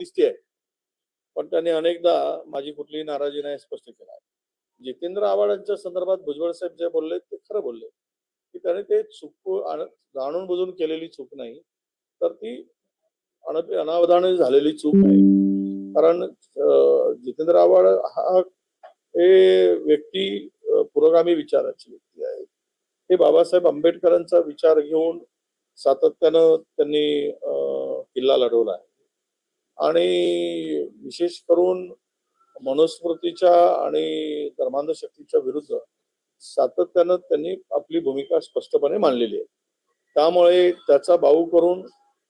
दिसते पण त्यांनी अनेकदा माझी कुठलीही नाराजी नाही स्पष्ट केला. आहे जितेंद्र आव्हाडांच्या संदर्भात भुजबळ साहेब जे बोलले ते खरं बोलले. की त्याने ते चूक जाणून बुजून केलेली चूक नाही. तर ती अनावधान अनावधाने झालेली चूक आहे. कारण जितेंद्र आव्हाड हा हे व्यक्ती पुरोगामी विचाराची व्यक्ती आहे. हे बाबासाहेब आंबेडकरांचा विचार घेऊन सातत्यानं त्यांनी किल्ला लढवला आहे. आणि विशेष करून मनुस्मृतीच्या आणि धर्मांध शक्तीच्या विरुद्ध सातत्यानं त्यांनी आपली भूमिका स्पष्टपणे मांडलेली आहे. त्यामुळे त्याचा बाऊ करून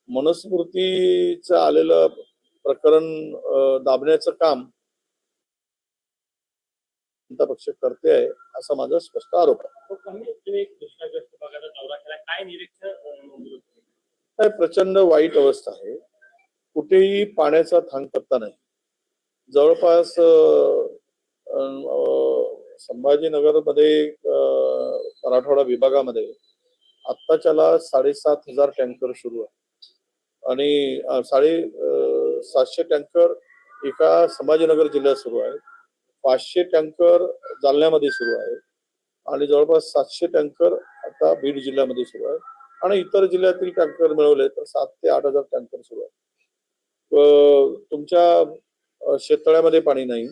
मनुस्मृतीचं आलेलं प्रकरण दाबण्याचं काम जनता पक्ष करते आहे असा माझा स्पष्ट आरोप आहे? काय प्रचंड वाईट अवस्था आहे. कुठेही पाण्याचा थांग पत्ता नाही. जवळपास संभाजीनगरमध्ये मराठवाडा विभागामध्ये आत्ताच्याला साडेसात हजार टँकर सुरू आहे. आणि साडे सातशे टँकर एका संभाजीनगर जिल्ह्यात सुरू आहे. पाचशे टँकर जालन्यामध्ये सुरू आहे. आणि जवळपास सातशे टँकर आता बीड जिल्ह्यामध्ये सुरू आहे. आणि इतर जिल्ह्यातील टँकर मिळवले तर सात ते आठ हजार टँकर सुरू आहेत तुमच्या शेततळ्यामध्ये पाणी नाही.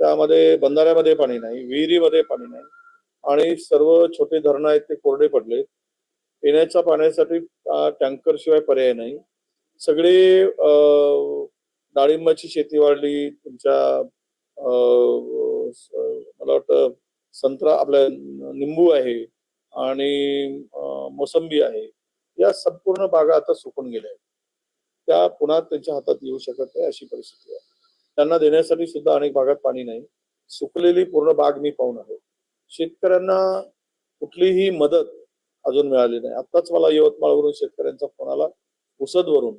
त्यामध्ये बंधाऱ्यामध्ये पाणी नाही. विहिरीमध्ये पाणी नाही. आणि सर्व छोटे धरणं आहेत ते कोरडे पडले पिण्याच्या पाण्यासाठी टँकर शिवाय पर्याय नाही. सगळे डाळिंबाची शेती वाढली. तुमच्या मला वाटतं संत्रा आपल्या निंबू आहे आणि मोसंबी आहे. या संपूर्ण बागा आता सुकून गेल्या आहेत. त्या पुन्हा त्यांच्या हातात येऊ शकत नाही अशी परिस्थिती आहे. त्यांना देण्यासाठी सुद्धा अनेक भागात पाणी नाही. सुकलेली पूर्ण बाग मी पाहून आहे. शेतकऱ्यांना कुठलीही मदत अजून मिळाली नाही. आताच मला यवतमाळवरून शेतकऱ्यांचा फोन आला उसदवरून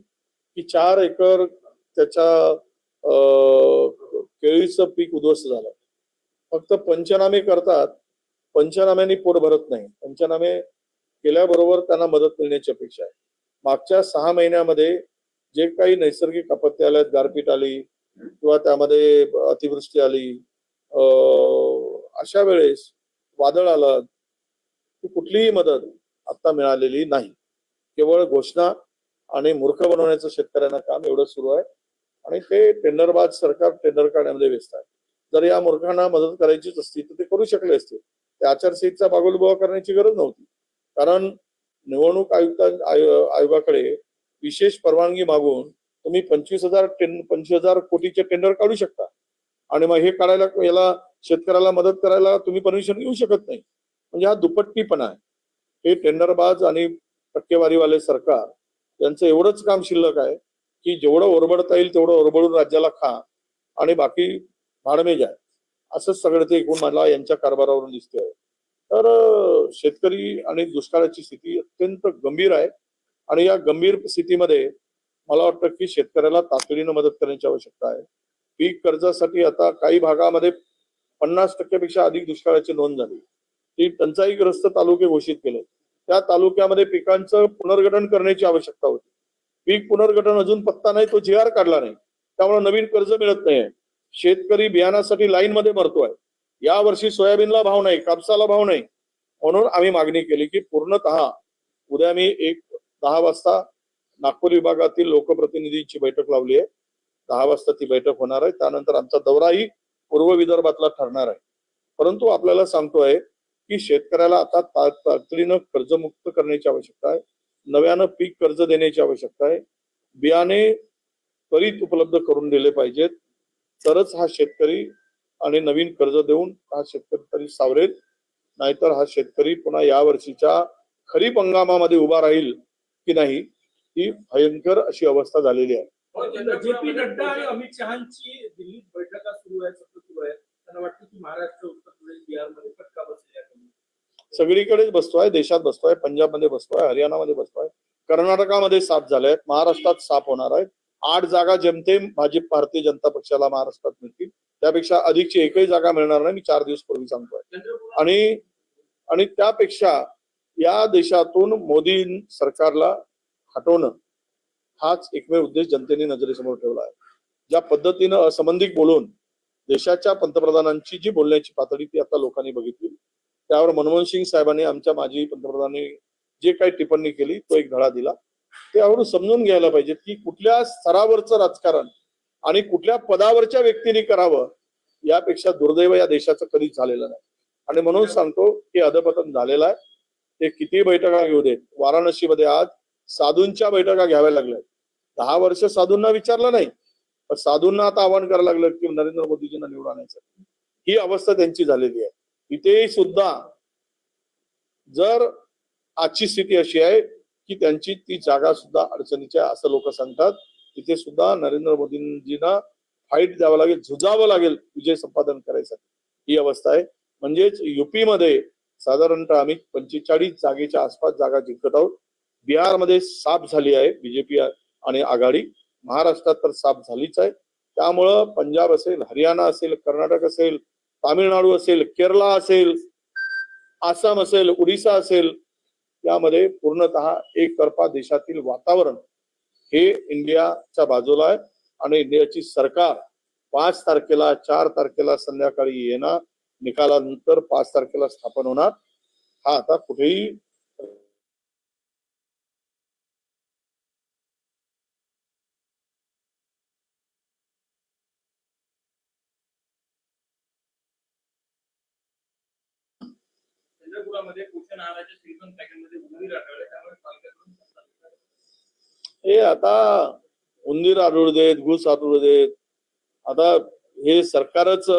की चार एकर त्याच्या केळीचं पीक उद्ध्वस्त झालं. फक्त पंचनामे करतात पंचनाम्यांनी पोट भरत नाही. पंचनामे केल्याबरोबर त्यांना मदत मिळण्याची अपेक्षा आहे. मागच्या सहा महिन्यामध्ये जे काही नैसर्गिक आपत्ती आल्यात गारपीट आली किंवा त्यामध्ये अतिवृष्टी आली अशा वेळेस वादळ आलं की कुठलीही मदत आता मिळालेली नाही. केवळ घोषणा आणि मूर्ख बनवण्याचं शेतकऱ्यांना काम एवढं सुरू आहे आणि ते टेंडरबाज सरकार टेंडर काढण्यामध्ये व्यस्त आहे. जर या मूर्खांना मदत करायचीच असती तर ते करू शकले असते. ते आचारसंहितेचा बागोलबुवा करण्याची गरज नव्हती. कारण निवडणूक आयुक्त आयोगाकडे विशेष परवानगी मागून तुम्ही पंचवीस हजार टेन पंचवीस हजार कोटीचे टेंडर काढू शकता. आणि मग हे काढायला याला शेतकऱ्याला मदत करायला तुम्ही परमिशन घेऊ शकत नाही. म्हणजे हा दुपट्टीपणा आहे. हे टेंडरबाज आणि टक्केवारीवाले सरकार यांचं एवढंच काम शिल्लक आहे की जेवढं ओरबडता येईल तेवढं ओरबडून राज्याला खा आणि बाकी भाडमेज आहे. असंच सगळं ते एकूण मला यांच्या कारभारावरून दिसते आहे तर शेतकरी आणि दुष्काळाची स्थिती अत्यंत गंभीर आहे. आणि या गंभीर स्थितीमध्ये मला वाटतं की शेतकऱ्याला तातडीनं मदत करण्याची आवश्यकता आहे. पीक कर्जासाठी आता काही भागामध्ये पन्नास टक्क्यापेक्षा अधिक दुष्काळाची नोंद झाली. ती टंचाईग्रस्त तालुके घोषित केले. त्या तालुक्यामध्ये पिकांचं पुनर्गठन करण्याची आवश्यकता होती. पीक पुनर्गठन अजून पत्ता नाही तो जी आर काढला नाही. त्यामुळे नवीन कर्ज मिळत नाहीये. शेतकरी बियाणासाठी लाईन मध्ये मरतोय. या वर्षी सोयाबीनला भाव नाही कापसाला भाव नाही. म्हणून आम्ही मागणी केली की पूर्णतः उद्या मी एक दहा वाजता नागपूर विभागातील लोकप्रतिनिधींची बैठक लावली आहे. दहा वाजता ती बैठक होणार आहे. त्यानंतर आमचा दौराही पूर्व विदर्भातला ठरणार आहे. परंतु आपल्याला सांगतोय की शेतकऱ्याला आता तातडीनं कर्जमुक्त करण्याची आवश्यकता आहे. नव्यानं पीक कर्ज देण्याची आवश्यकता आहे. बियाणे त्वरित उपलब्ध करून दिले पाहिजेत. तरच हा शेतकरी आणि नवीन कर्ज देऊन हा शेतकरी तरी सावरेल. नाहीतर हा शेतकरी पुन्हा या वर्षीच्या खरीप हंगामामध्ये उभा राहील. की नाही ही भयंकर अशी अवस्था झालेली आहे. जे पी नड्डा आणि अमित शहाची दिल्लीत बैठका सुरू आहे सतत सुरू आहे त्यांना वाटतं की महाराष्ट्र उत्तर प्रदेश बिहारमध्ये फटका. सगळीकडेच बसतोय देशात बसतोय पंजाबमध्ये बसतोय हरियाणामध्ये बसतोय. कर्नाटकामध्ये साफ झाले आहेत महाराष्ट्रात साफ होणार आहेत. आठ जागा जेमतेम भाजप भारतीय जनता पक्षाला महाराष्ट्रात मिळतील. त्यापेक्षा अधिकची एकही जागा मिळणार नाही मी चार दिवस पूर्वी सांगतोय. आणि आणि त्यापेक्षा या देशातून मोदी सरकारला हटवणं हाच एकमेव उद्देश जनतेने नजरेसमोर ठेवला आहे. ज्या पद्धतीनं असंबंधित बोलून देशाच्या पंतप्रधानांची जी बोलण्याची पातळी ती आता लोकांनी बघितली. त्यावर मनमोहन सिंग साहेबांनी आमच्या माजी पंतप्रधानांनी जे काही टिप्पणी केली तो एक धडा दिला. त्यावरून समजून घ्यायला पाहिजे की कुठल्या स्तरावरचं राजकारण आणि कुठल्या पदावरच्या व्यक्तीने करावं यापेक्षा दुर्दैव या देशाचं कधीच झालेलं नाही. आणि म्हणून सांगतो की अधपतन झालेलं आहे. ते किती बैठका घेऊ देत? वाराणसीमध्ये आज साधूंच्या बैठका घ्याव्या लागल्या दहा वर्ष साधूंना विचारलं नाही पण साधूंना आता आवाहन करायला लागलं की नरेंद्र मोदीजींना निवडून आणायचं. ही अवस्था त्यांची झालेली आहे. इथेही सुद्धा जर आजची स्थिती अशी आहे की त्यांची ती जागा सुद्धा अडचणीची आहे असं लोक सांगतात तिथे सुद्धा नरेंद्र मोदींजींना फाईट द्यावं लागेल झुजावं लागेल विजय संपादन करायसाठी. ही अवस्था आहे. म्हणजेच युपीमध्ये साधारणतः आम्ही पंचेचाळीस जागेच्या आसपास जागा जिंकत आहोत. बिहारमध्ये साफ झाली आहे बीजेपी आणि आघाडी. महाराष्ट्रात तर साफ झालीच आहे. त्यामुळं पंजाब असेल हरियाणा असेल कर्नाटक असेल तामिळनाडू असेल केरला असेल आसाम असेल उडीसा असेल यामध्ये पूर्णतः एकतर्फा देशातील वातावरण हे इंडियाच्या बाजूला आहे. आणि इंडियाची सरकार पाच तारखेला चार तारखेला संध्याकाळी येणार. निकालानंतर पाच तारखेला स्थापन होणार. हा आता कुठेही हे आता उंदीर आढळू देत घुस आढळू देत. आता हे सरकारच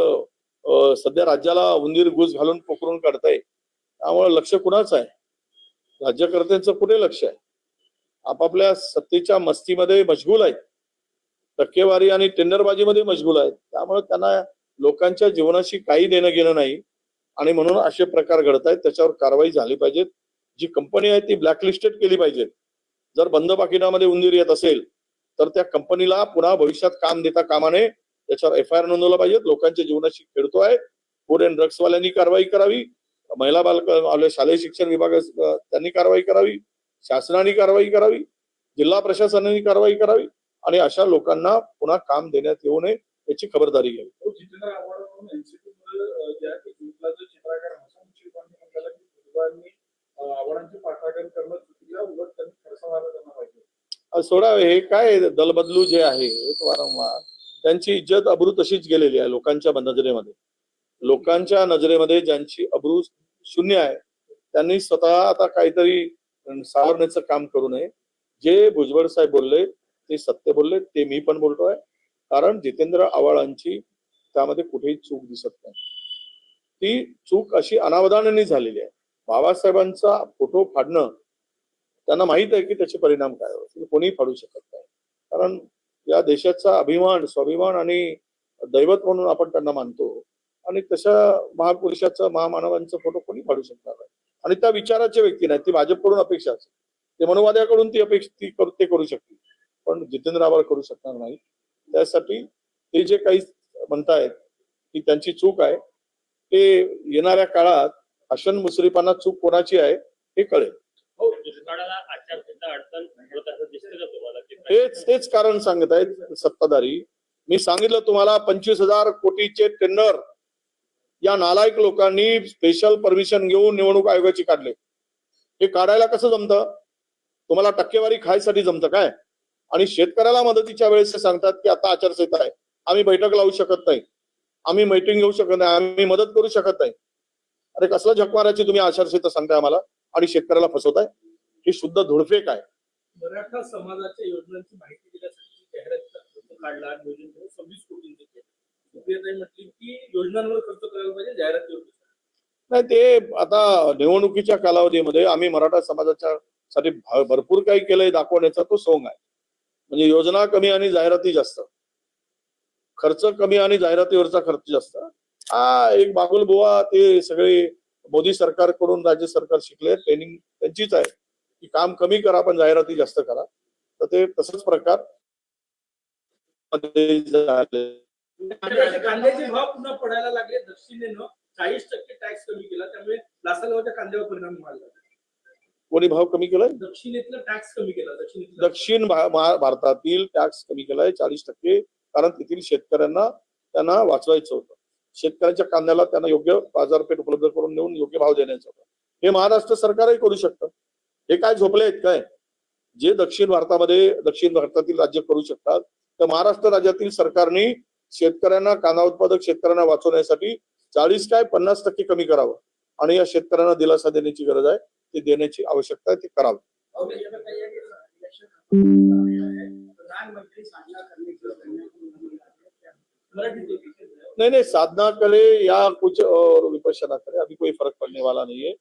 सध्या राज्याला उंदीर घुस घालून पोखरून काढताय. त्यामुळे लक्ष कुणाच आहे? राज्यकर्त्यांचं कुठे लक्ष आहे? आपापल्या सत्तेच्या मस्तीमध्ये मशगूल आहेत. टक्केवारी आणि टेंडरबाजीमध्ये मशगूल आहेत. त्यामुळे त्यांना लोकांच्या जीवनाशी काही देणं घेणं नाही. आणि म्हणून असे प्रकार घडत आहेत त्याच्यावर कारवाई झाली पाहिजेत. जी कंपनी आहे ती ब्लॅकलिस्टेड केली पाहिजे जर बंद पाकिटामध्ये उंदीर येत असेल तर त्या कंपनीला पुन्हा भविष्यात काम देता कामाने त्याच्यावर एफ आय आर नोंदवला पाहिजे. लोकांच्या जीवनाशी खेळतो आहे. फूड अँड ड्रग्स वाल्यांनी कारवाई करावी. महिला बालक आपल्या शालेय शिक्षण विभाग त्यांनी कारवाई करावी. शासनाने कारवाई करावी. जिल्हा प्रशासनाने कारवाई करावी. आणि अशा लोकांना पुन्हा काम देण्यात येऊ नये याची खबरदारी घ्यावी. सोडा हे काय दलबदलू जे आहे वारंवार त्यांची इज्जत अब्रू तशीच गेलेली आहे लोकांच्या नजरेमध्ये. लोकांच्या नजरेमध्ये ज्यांची अब्रू शून्य आहे त्यांनी स्वतः आता काहीतरी सावरण्याचं काम करू नये. जे भुजबळ साहेब बोलले ते सत्य बोलले ते मी पण बोलतोय. कारण जितेंद्र आव्हाडांची त्यामध्ये कुठेही चूक दिसत नाही. ती चूक अशी अनावधानाने झालेली आहे. बाबासाहेबांचा फोटो फाडणं त्यांना माहीत आहे की त्याचे परिणाम काय होतील कोणीही फाडू शकत नाही. कारण या देशाचा अभिमान स्वाभिमान आणि दैवत म्हणून आपण त्यांना मानतो. आणि तशा महापुरुषाचा महामानवांचा फोटो कोणी काढू शकणार नाही. आणि त्या विचाराच्या व्यक्ती नाही ती भाजपकडून अपेक्षा असेल ते मनोवाद्याकडून ती अपेक्षा ती करू ते करू शकतील. पण जितेंद्र आव्हाड करू शकणार नाही. त्यासाठी ते जे काही म्हणतायत की त्यांची चूक आहे ते येणाऱ्या काळात हसन मुश्रीफांना चूक कोणाची आहे हे कळेल. हो दुष्काळाला आचारसंहिता अडचण दिसते तेच तेच कारण सांगत आहेत सत्ताधारी. मी सांगितलं तुम्हाला पंचवीस हजार कोटीचे टेंडर या नालायक लोकांनी स्पेशल परमिशन घेऊन निवडणूक आयोगाची काढले. हे काढायला कसं जमतं? तुम्हाला टक्केवारी खायसाठी जमतं काय? आणि शेतकऱ्याला मदतीच्या वेळेस ते सांगतात की आता आचारसंहिता आहे. आम्ही बैठक लावू शकत नाही. आम्ही मीटिंग घेऊ शकत नाही. आम्ही मदत करू शकत नाही. अरे कसलं झक मारायची तुम्ही आचारसंहिता सांगताय आम्हाला? आणि शेतकऱ्याला फसवताय? ही शुद्ध धुडफेक आहे. मराठा समाजाच्या योजनांची माहिती दिल्यासाठी जाहिरात काढला नियोजन करून सव्वीस कोटींचे केले. सुप्रियाताई म्हटली की योजनांवर खर्च करायला पाहिजे जाहिरात नाही ते आता निवडणुकीच्या कालावधीमध्ये आम्ही मराठा समाजाच्या साठी भरपूर काही केलंय दाखवण्याचा तो सोंग आहे. म्हणजे योजना कमी आणि जाहिराती जास्त. खर्च कमी आणि जाहिरातीवरचा खर्च जास्त. हा एक बागुल बुवा ते सगळे मोदी सरकारकडून राज्य सरकार शिकले ट्रेनिंग त्यांचीच आहे. की काम कमी करा पण जाहिराती जास्त करा. तर ते तसंच प्रकार झाले. कांद्याचे भाव पुन्हा पडायला लागले. दक्षिणेनं चाळीस टक्के टॅक्स कमी केला. त्यामुळे लासलगावच्या कांद्यावर परिणाम व्हायला कोणी भाव कमी केलाय? दक्षिणेतला टॅक्स कमी केला. दक्षिण भा- भारतातील टॅक्स कमी केलाय चाळीस टक्के. कारण तेथील शेतकऱ्यांना त्यांना वाचवायचं होतं. शेतकऱ्यांच्या कांद्याला त्यांना योग्य बाजारपेठ उपलब्ध करून देऊन योग्य भाव देण्याचं होतं. हे महाराष्ट्र सरकारही करू शकतं. हे काय झोपले आहेत काय? जे दक्षिण भारतामध्ये दक्षिण भारतातील राज्य करू शकतात तर महाराष्ट्र राज्यातील सरकारने शेतकऱ्यांना कांदा उत्पादक शेतकऱ्यांना वाचवण्यासाठी चाळीस काय पन्नास टक्के कमी करावं. आणि या शेतकऱ्यांना दिलासा देण्याची गरज आहे ते देण्याची आवश्यकता आहे ते करावं. नाही नाही नहीं नहीं साधना करे या कुछ और विपक्षना करे अभी कोई फर्क पड़ने वाला नहीं है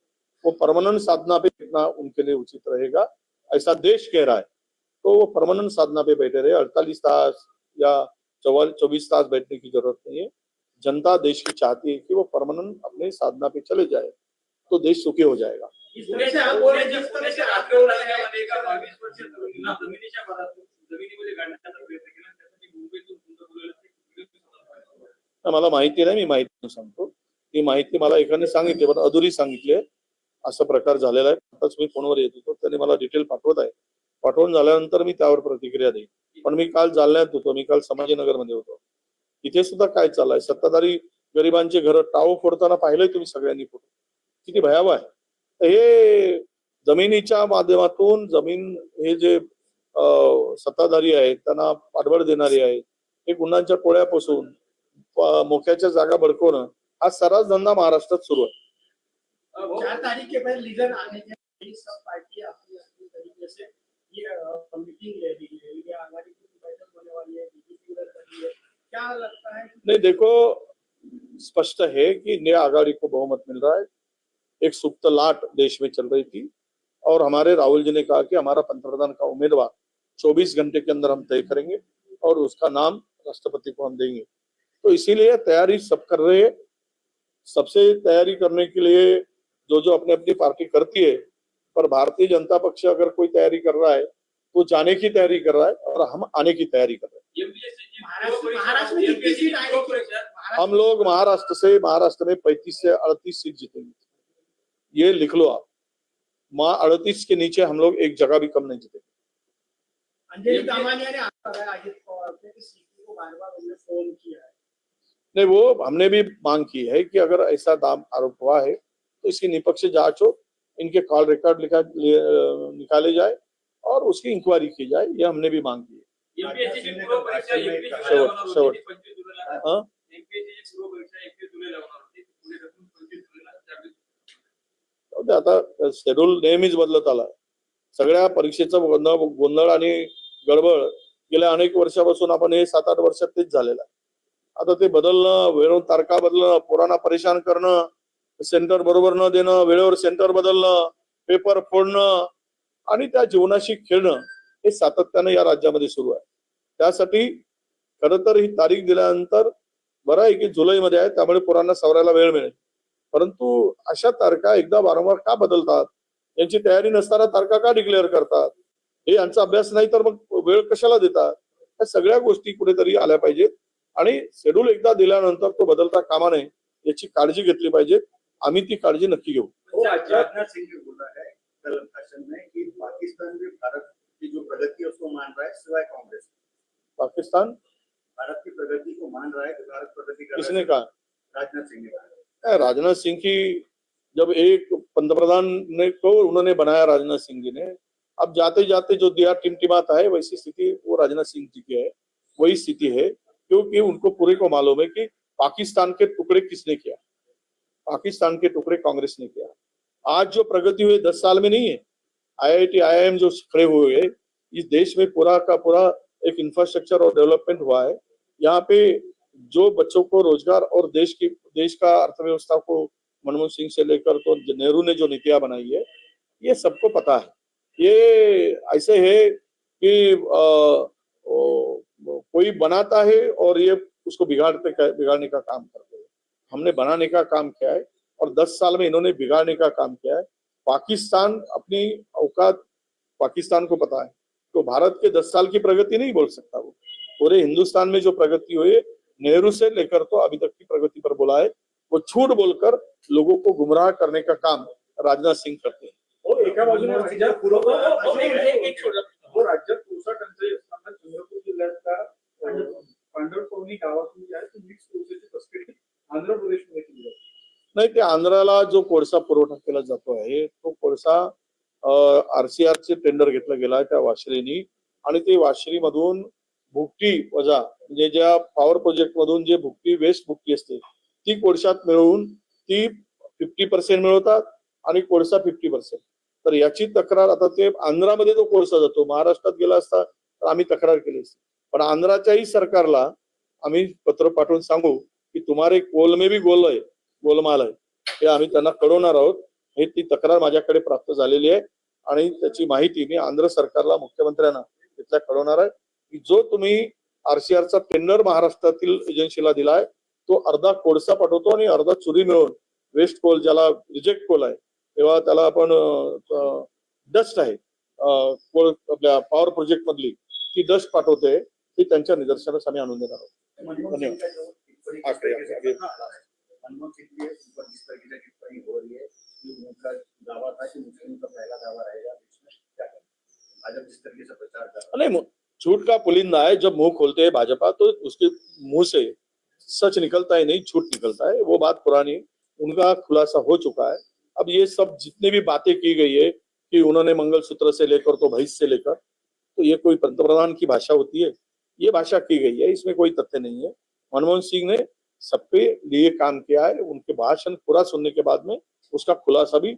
वो परमानेंट साधना पे बैठना उनके लिए उचित रहेगा ऐसा देश कह रहा है। तो वो परमानेंट साधना पे बैठे रहे अड़तालीस तास या चौबीस तास बैठने की ज़रूरत नहीं है। जनता देश की चाहती है कि वो परमानेंट अपने साधना पे चले जाए तो देश सुखी हो जाएगा। ते. मला माहिती नाही मी माहिती सांगतो. ती माहिती मला एकाने सांगितली पण अधुरी सांगितली असा प्रकार झालेला आहे. आताच मी फोनवर येत होतो. त्याने मला डिटेल पाठवत आहे. पाठवून झाल्यानंतर मी त्यावर प्रतिक्रिया देईन. पण मी काल जालन्यात होतो. मी काल संभाजीनगरमध्ये होतो. तिथे सुद्धा काय चाललंय? सत्ताधारी गरिबांचे घर टाव फोडताना पाहिलंय तुम्ही सगळ्यांनी फोटो. किती भयावह आहे. हे जमिनीच्या माध्यमातून जमीन हे जे सत्ताधारी आहेत त्यांना पाठबळ देणारे आहेत हे गुन्ह्यांच्या टोळ्यापासून मोक्याच्या जागा भडकवणं हा सर्रास धंदा महाराष्ट्रात सुरू आहे. चार तारीख के बाद लीडर आने के सब अपनी अपनी तरीके से ये मीटिंग ले रही है। ये की बैठक होने वाली है बीजेपी उधर कर रही है। क्या लगता है नहीं देखो स्पष्ट है कि नया आघाड़ी को बहुमत मिल रहा है। एक सुप्त लाट देश में चल रही थी और हमारे राहुल जी ने कहा कि हमारा पंतप्रधान का उम्मीदवार 24 घंटे के अंदर हम तय करेंगे और उसका नाम राष्ट्रपति को हम देंगे। तो इसीलिए तैयारी सब कर रहे हैं। सबसे तैयारी करने के लिए जो जो अपनी अपनी पार्टी करती है पर भारतीय जनता पक्ष अगर कोई तैयारी कर रहा है तो जाने की तैयारी कर रहा है और हम आने की तैयारी कर रहे हैं। हम लोग महाराष्ट्र से महाराष्ट्र में पैंतीस से अड़तीस सीट जीतेंगे। ये लिख लो आप। माँ अड़तीस के नीचे हम लोग एक जगह भी कम नहीं है। नहीं वो हमने भी मांग की है कि अगर ऐसा दाम आरोप हुआ है तो इसकी निपक्ष जांच हो इनके कॉल रिकॉर्ड लिखा निकाले जाए और उसकी इंक्वायरी की जाए ये हमने भी मांग की है MPSC ची पूर्व परीक्षा एकवीस जुलैला शेवट- होणार शेवट. होती ती पंचवीस जुलैला हाँ? आता शेड्यूल नेहमीच बदलत आला सगळ्या परीक्षेचं गोंधळ गोंधळ आणि गडबड गेल्या अनेक वर्षापासून आपण हे सात आठ वर्षात तेच झालेलं आहे आता ते बदलणं वेळेवर तारखा बदलणं पोरांना परेशान करणं सेंटर बरोबर न देणं वेळेवर सेंटर बदलणं पेपर फोडणं आणि त्या जीवनाशी खेळणं हे सातत्यानं या राज्यामध्ये सुरू आहे. त्यासाठी खरं तर ही तारीख दिल्यानंतर बरं आहे की जुलैमध्ये आहे त्यामुळे पोरांना सवरायला वेळ मिळेल. परंतु अशा तारखा एकदा वारंवार का बदलतात? यांची तयारी नसताना तारखा का डिक्लेअर करतात? हे यांचा अभ्यास नाही तर मग वेळ कशाला देतात? या सगळ्या गोष्टी कुठेतरी आल्या पाहिजेत आणि शेड्यूल एकदा दिल्यानंतर तो बदलता कामा नये याची काळजी घेतली पाहिजे आम्ही ती काळजी नक्की घेऊ. राजनाथ सिंह बोला है कल भाषण में कि पाकिस्तान भी भारत की जो प्रगति है उसको मान रहा है सिवाय कांग्रेस पाकिस्तान? भारत की प्रगति को मान रहा है कि भारत प्रगति कर किसने कहा? राजनाथ सिंह ने कहा राजनाथ सिंह की जब एक पंतप्रधान ने को उन्होंने बनाया राजनाथ सिंह जी ने अब जाते जाते जो दिया टिमटिमाता है वैसी स्थिति वो राजनाथ सिंह जी की है। वही स्थिति है क्योंकि उनको पूरे को मालूम है कि पाकिस्तान के टुकड़े किसने किया। पाकिस्तान के टुकड़े कांग्रेस ने किया। आज जो प्रगति हुई दस साल में नहीं है आईआईटी आईआईएम जो खड़े हुए हैं इस देश में पूरा का पूरा एक इंफ्रास्ट्रक्चर और डेवलपमेंट हुआ है। यहाँ पे जो बच्चों को रोज़गार और देश की देश का अर्थव्यवस्था को मनमोहन सिंह से लेकर तो नेहरू ने जो नीतियाँ बनाई है ये सबको पता है। ये ऐसे है कि अ, ओ, कोई बनाता है और ये उसको बिगाड़ते बिगाड़ने का काम करते हमने बनाने का काम किया है और दस साल में इन्होंने बिगाड़ने का काम किया है। पाकिस्तान अपनी औकात पाकिस्तान को पता है तो भारत के दस साल की प्रगति नहीं बोल सकता वो। पूरे हिंदुस्तान में जो प्रगति हुई है नेहरू से लेकर तो अभी तक की प्रगति पर बोला है वो झूठ बोलकर लोगों को गुमराह करने का काम राजनाथ सिंह करते हैं। राज्यात पुरवठा एक- एक छोटा प्रश्न. राज्यात कोळसा टंचाई असताना चंद्रपूर जिल्ह्यातल्या पांढर- गावातून जे आहे ती कोळशाची तस्करी आंध्र प्रदेशमध्ये केली जाते. नाही ते आंध्राला जो कोळसा पुरवठा केला जातो आहे तो कोळसा आरसीआर चे टेंडर घेतला गेला त्या वाशिरीनी आणि ते वाशिरी मधून भुकटी वजा म्हणजे ज्या पॉवर प्रोजेक्ट मधून जे भुकटी वेस्ट भुकटी असते ती कोळशात मिळवून ती फिफ्टी पर्सेंट मिळवतात आणि कोळसा फिफ्टी पर्सेंट तर याची तक्रार आता ते आंध्रामध्ये तो कोळसा जातो महाराष्ट्रात गेला असता तर आम्ही तक्रार केली असती. पण आंध्राच्याही सरकारला आम्ही पत्र पाठवून सांगू की तुम्हारे गोल में भी गोल आहे गोलमाल आहे. हे आम्ही त्यांना कळवणार आहोत. हे ती तक्रार माझ्याकडे प्राप्त झालेली आहे. आणि त्याची माहिती मी आंध्र सरकारला मुख्यमंत्र्यांना तिथल्या कळवणार आहे. की जो तुम्ही आरसीआरचा टेंडर महाराष्ट्रातील एजन्सीला दिलाय तो अर्धा कोळसा पाठवतो आणि अर्धा चुरी मिळवून वेस्ट कोल ज्याला रिजेक्ट कोल आहे तेव्हा त्याला आपण डस्ट आहे. कोळ आपल्या पॉवर प्रोजेक्ट मधली ती डस्ट पाठवते ती त्यांच्या निदर्शनास आम्ही आणून देणार आहोत. धन्यवाद. टिप्पणी आगे, आगे। हाँ, मनमोहन सिंह के ऊपर जिस तरीके से टिप्पणी हो रही है कि उनका दावा था कि मुस्लिम का पहला दावा रहेगा करें? भाजपा जिस तरीके से प्रचार कर रहा है। नहीं झूठ का पुलिंदा है जब मुँह खोलते हैं भाजपा तो उसके मुँह से सच निकलता है नहीं झूठ निकलता है वो बात पुरानी उनका खुलासा हो चुका है। अब ये सब जितनी भी बातें की गई है कि उन्होंने मंगलसूत्र से लेकर तो भैंस से लेकर तो ये कोई पंतप्रधान की भाषा होती है ये भाषा की गई है इसमें कोई तथ्य नहीं है। मनमोहन सिंह ने सबके लिए काम किया है। उनके भाषण पूरा सुनने के बाद में उसका खुलासा भी